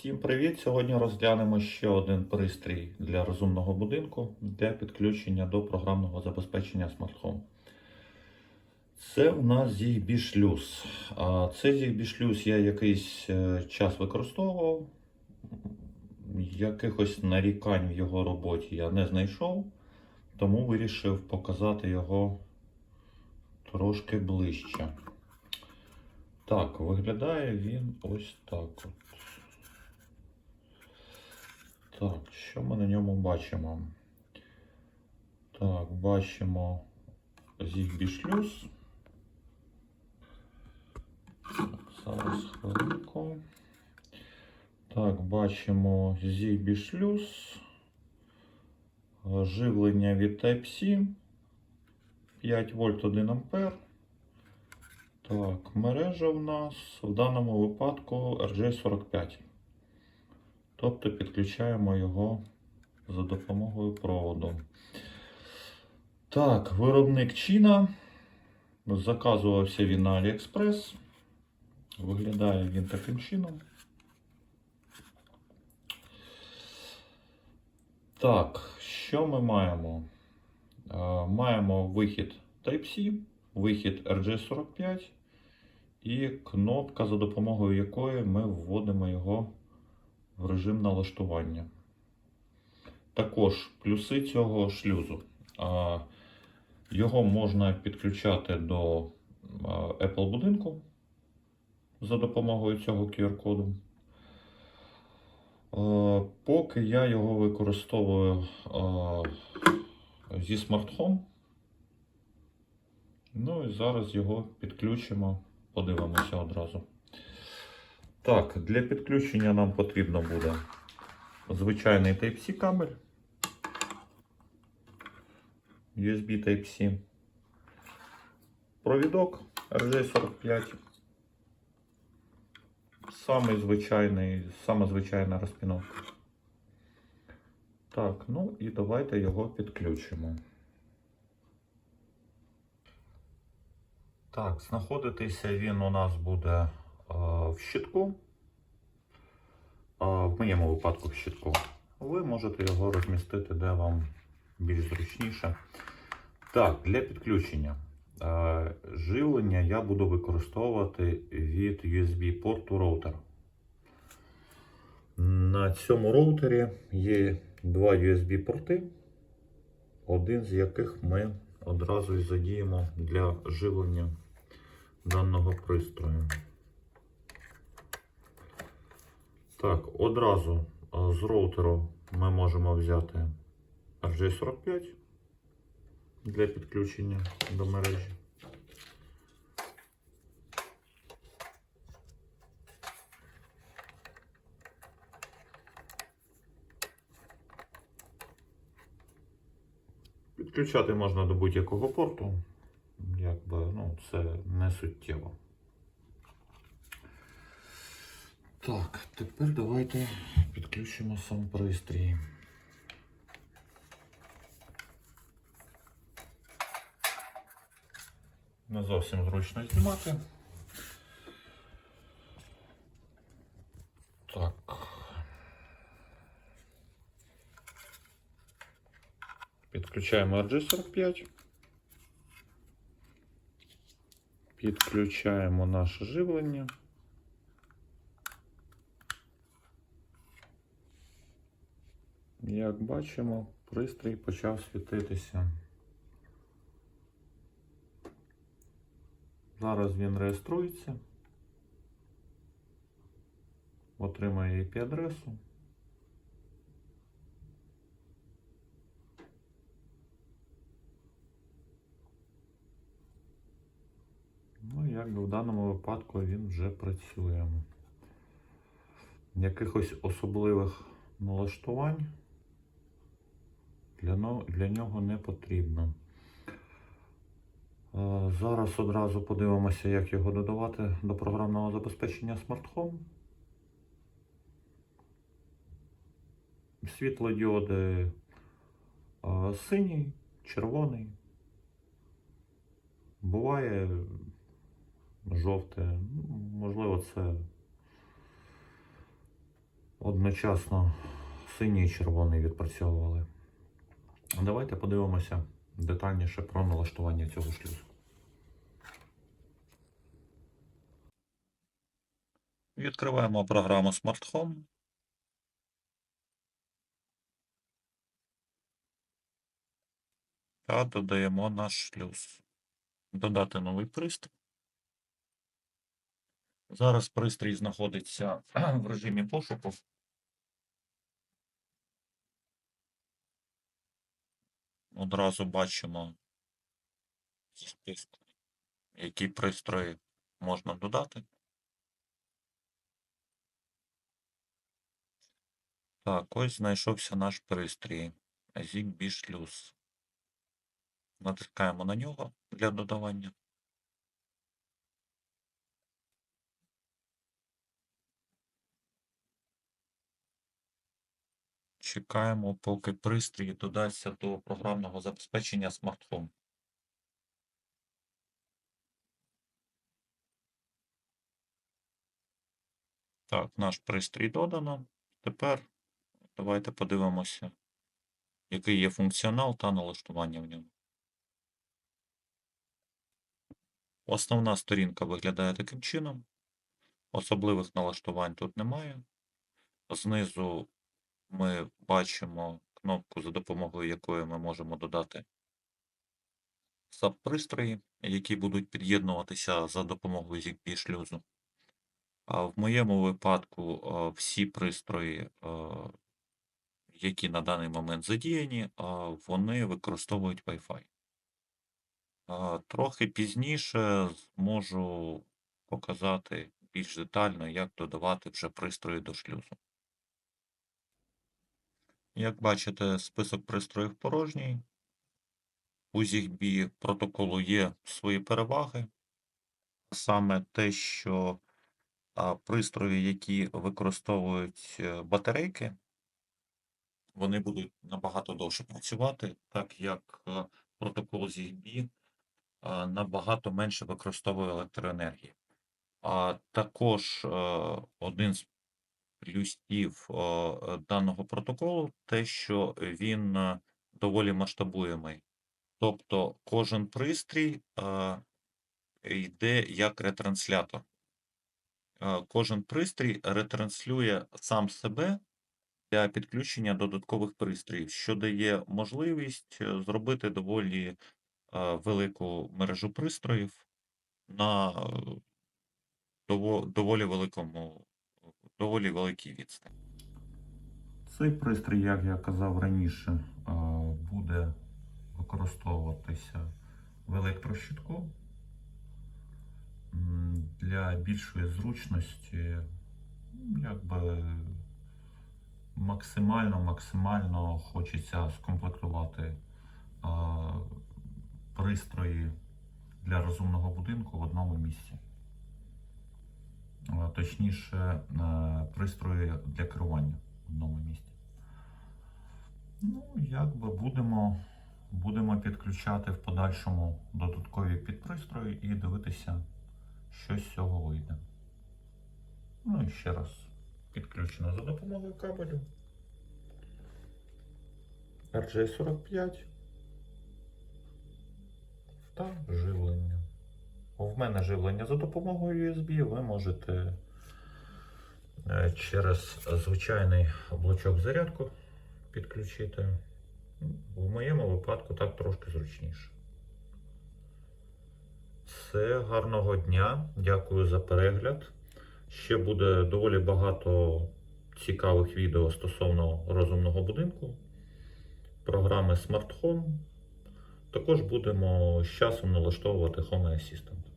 Всім привіт! Сьогодні розглянемо ще один пристрій для розумного будинку для підключення до програмного забезпечення Smart Home. Це у нас ZigBee шлюз. Цей ZigBee шлюз я якийсь е, час використовував. Якихось нарікань в його роботі я не знайшов, тому вирішив показати його трошки ближче. Так, виглядає він ось так от. Так, що ми на ньому бачимо? Так, бачимо ZigBee шлюз. Зараз хвилинку. Так, бачимо ZigBee шлюз. Живлення від Type-C. 5 вольт 1 ампер. Так, мережа в нас в даному випадку RJ45. Тобто підключаємо його за допомогою проводу. Так, виробник Чіна. Заказувався він на AliExpress. Виглядає він таким чином. Так, що ми маємо? Е, Маємо вихід Type-C, вихід RJ45 і кнопка, за допомогою якої ми вводимо його в режим налаштування. Також плюси цього шлюзу. Його можна підключати до Apple будинку за допомогою цього QR-коду. Поки я його використовую зі Home. Ну і зараз його підключимо, подивимося одразу. Так, для підключення нам потрібно буде звичайний Type-C кабель. USB Type-C. Провідок RJ45. Самий звичайний, сама звичайна розпіновка. Так, ну і давайте його підключимо. Так, знаходитися він у нас буде в щитку. В моєму випадку в щитку. Ви можете його розмістити, де вам більш зручніше. Так, для підключення. Живлення я буду використовувати від USB порту роутера. На цьому роутері є два USB порти, один з яких ми одразу і задіємо для живлення даного пристрою. Так, одразу з роутеру ми можемо взяти RJ45 для підключення до мережі. Підключати можна до будь-якого порту, якби ну, це не суттєво. Так, тепер давайте підключимо сам пристрій. Не зовсім зручно знімати. Так. Підключаємо RG45. Підключаємо наше живлення. Як бачимо, пристрій почав світитися. Зараз він реєструється, отримає IP-адресу. Ну, якби в даному випадку він вже працює. Якихось особливих налаштувань для, для нього не потрібно. Е, Зараз одразу подивимося, як його додавати до програмного забезпечення Smart Home. Світлодіоди е, синій, червоний. Буває жовте. Можливо, це одночасно синій і червоний відпрацьовували. Давайте подивимося детальніше про налаштування цього шлюзу. Відкриваємо програму Smart Home. Та додаємо наш шлюз. Додати новий пристрій. Зараз пристрій знаходиться в режимі пошуку. Одразу бачимо зі списку, які пристрої можна додати. Так, ось знайшовся наш пристрій ZigBee шлюз. Натискаємо на нього для додавання. Чекаємо, поки пристрій додасться до програмного забезпечення смартфон. Так, наш пристрій додано. Тепер давайте подивимося, який є функціонал та налаштування в ньому. Основна сторінка виглядає таким чином. Особливих налаштувань тут немає. Знизу ми бачимо кнопку, за допомогою якої ми можемо додати саб-пристрої, які будуть під'єднуватися за допомогою ZigBee шлюзу. А в моєму випадку всі пристрої, які на даний момент задіяні, вони використовують Wi-Fi. Трохи пізніше зможу показати більш детально, як додавати вже пристрої до шлюзу. Як бачите, список пристроїв порожній. У ZigBee протоколу є свої переваги. Саме те, що пристрої, які використовують е, батарейки, вони будуть набагато довше працювати, так як е, протокол ZigBee набагато менше використовує електроенергії. А також е, один з плюсів даного протоколу те, що він е, доволі масштабуємий. Тобто кожен пристрій йде як ретранслятор. Кожен пристрій ретранслює сам себе для підключення додаткових пристроїв, що дає можливість е, зробити доволі велику мережу пристроїв на е, доволі великому, доволі великій відстані. Цей пристрій, як я казав раніше, е, буде використовуватися в електрощитку. Для більшої зручності, якби максимально, максимально хочеться скомплектувати е, пристрої для розумного будинку в одному місці. Е, Точніше, е, пристрої для керування в одному місці. Ну, якби будемо, будемо підключати в подальшому додаткові підпристрої і дивитися, що з цього вийде. Ну і ще раз підключено за допомогою кабелю. RJ45 та живлення. Мене живлення за допомогою USB, ви можете е, через звичайний блочок зарядку підключити. В моєму випадку так трошки зручніше. Все, гарного дня. Дякую за перегляд. Ще буде доволі багато цікавих відео стосовно розумного будинку, програми Smart Home. Також будемо з часом налаштовувати Home Assistant.